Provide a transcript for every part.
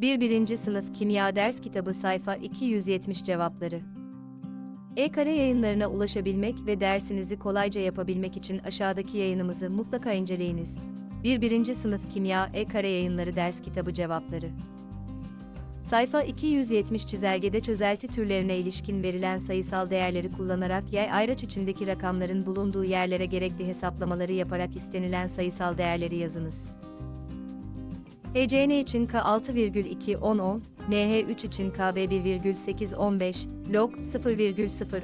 1. 1. Sınıf Kimya Ders Kitabı Sayfa 270 Cevapları E-Kare yayınlarına ulaşabilmek ve dersinizi kolayca yapabilmek için aşağıdaki yayınımızı mutlaka inceleyiniz. 1. 1. Sınıf Kimya E-Kare Yayınları Ders Kitabı Cevapları Sayfa 270 çizelgede çözelti türlerine ilişkin verilen sayısal değerleri kullanarak yay ayraç içindeki rakamların bulunduğu yerlere gerekli hesaplamaları yaparak istenilen sayısal değerleri yazınız. HCN için K 6,2 10 10, NH3 için KB 1,8 15, log 0,0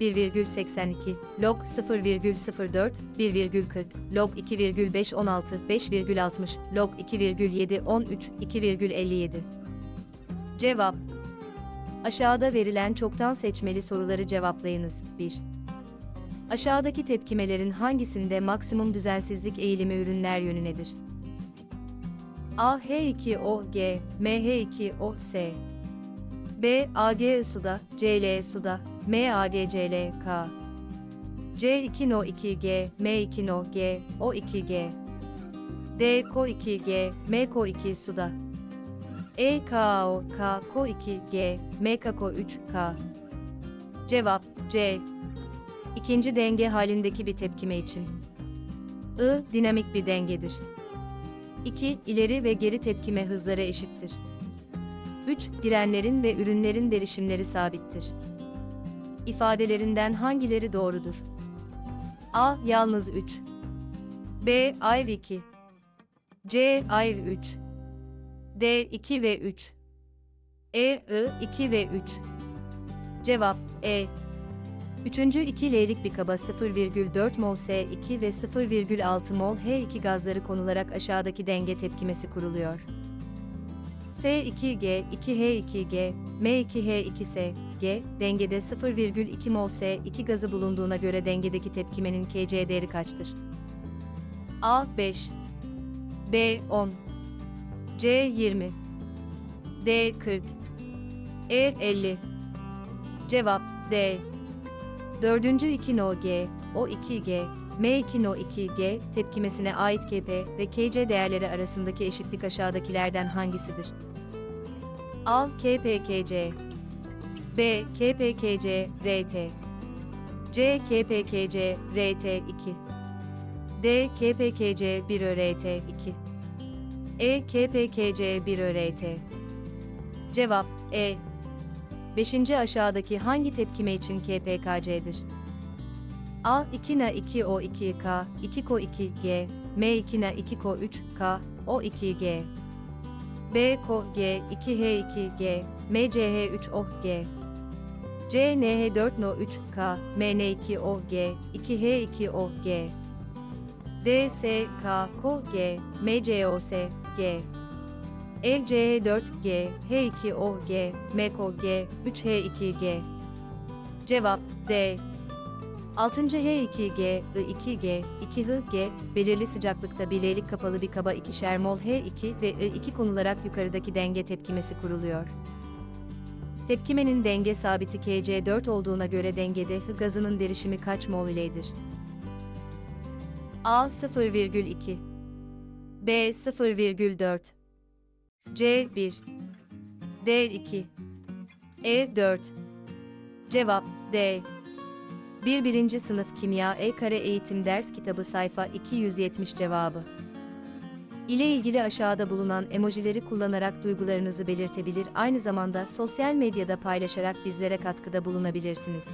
1,82, log 0,04 1,40, log 2,5 16 5,60, log 2,7 13 2,57. Cevap Aşağıda verilen çoktan seçmeli soruları cevaplayınız. 1. Aşağıdaki tepkimelerin hangisinde maksimum düzensizlik eğilimi ürünler yönünedir? A H2O G MH2O S B AG suda CL suda MAGCL K C2 No 2G M2 No G O2G D Ko 2G M Ko 2 suda E KO K Ko 2G M Ko 3K Cevap C İkinci denge halindeki bir tepkime için I dinamik bir dengedir. 2. İleri ve geri tepkime hızları eşittir. 3. Girenlerin ve ürünlerin derişimleri sabittir. İfadelerinden hangileri doğrudur? A. Yalnız 3. B. Ayv 2. C. Ayv 3. D. 2 ve 3. E. I. 2 ve 3. Cevap E. Üçüncü 2 L'lik bir kaba 0,4 mol S2 ve 0,6 mol H2 gazları konularak aşağıdaki denge tepkimesi kuruluyor. S2G, 2H2G, M2H2S, G, dengede 0,2 mol S2 gazı bulunduğuna göre dengedeki tepkimenin Kc değeri kaçtır? A 5, B 10, C 20, D 40, E 50. Cevap D. Dördüncü 2 no G, O 2G, M2 no 2G tepkimesine ait Kp ve Kc değerleri arasındaki eşitlik aşağıdakilerden hangisidir? A. KPKC B. KPKC RT C. KPKC RT 2 D. KPKC 1 RT 2 E. KPKC 1 RT Cevap E. Beşinci aşağıdaki hangi tepkime için KPKC'dir? A. 2 na 2 O 2 K 2 Ko 2 G M 2 na 2 Ko 3 K O 2 G B Ko G 2 H 2 G M C H 3 O G C N H 4 No 3 K M N 2 O G 2 H 2 O G D S K Ko G M C O S G Ev C4G, H2OG, MKG, 3H2G. Cevap D. 6. H2G, I2G, 2H2G, belirli sıcaklıkta bileylik kapalı bir kaba ikişer mol H2 ve I2 konularak yukarıdaki denge tepkimesi kuruluyor. Tepkimenin denge sabiti Kc4 olduğuna göre dengede H gazının derişimi kaç mol iledir? A 0,2 B 0,4 C1 D2 E4 Cevap D 1. 1. Sınıf Kimya E Kare Eğitim Ders Kitabı Sayfa 270 Cevabı ile ilgili aşağıda bulunan emojileri kullanarak duygularınızı belirtebilir aynı zamanda sosyal medyada paylaşarak bizlere katkıda bulunabilirsiniz.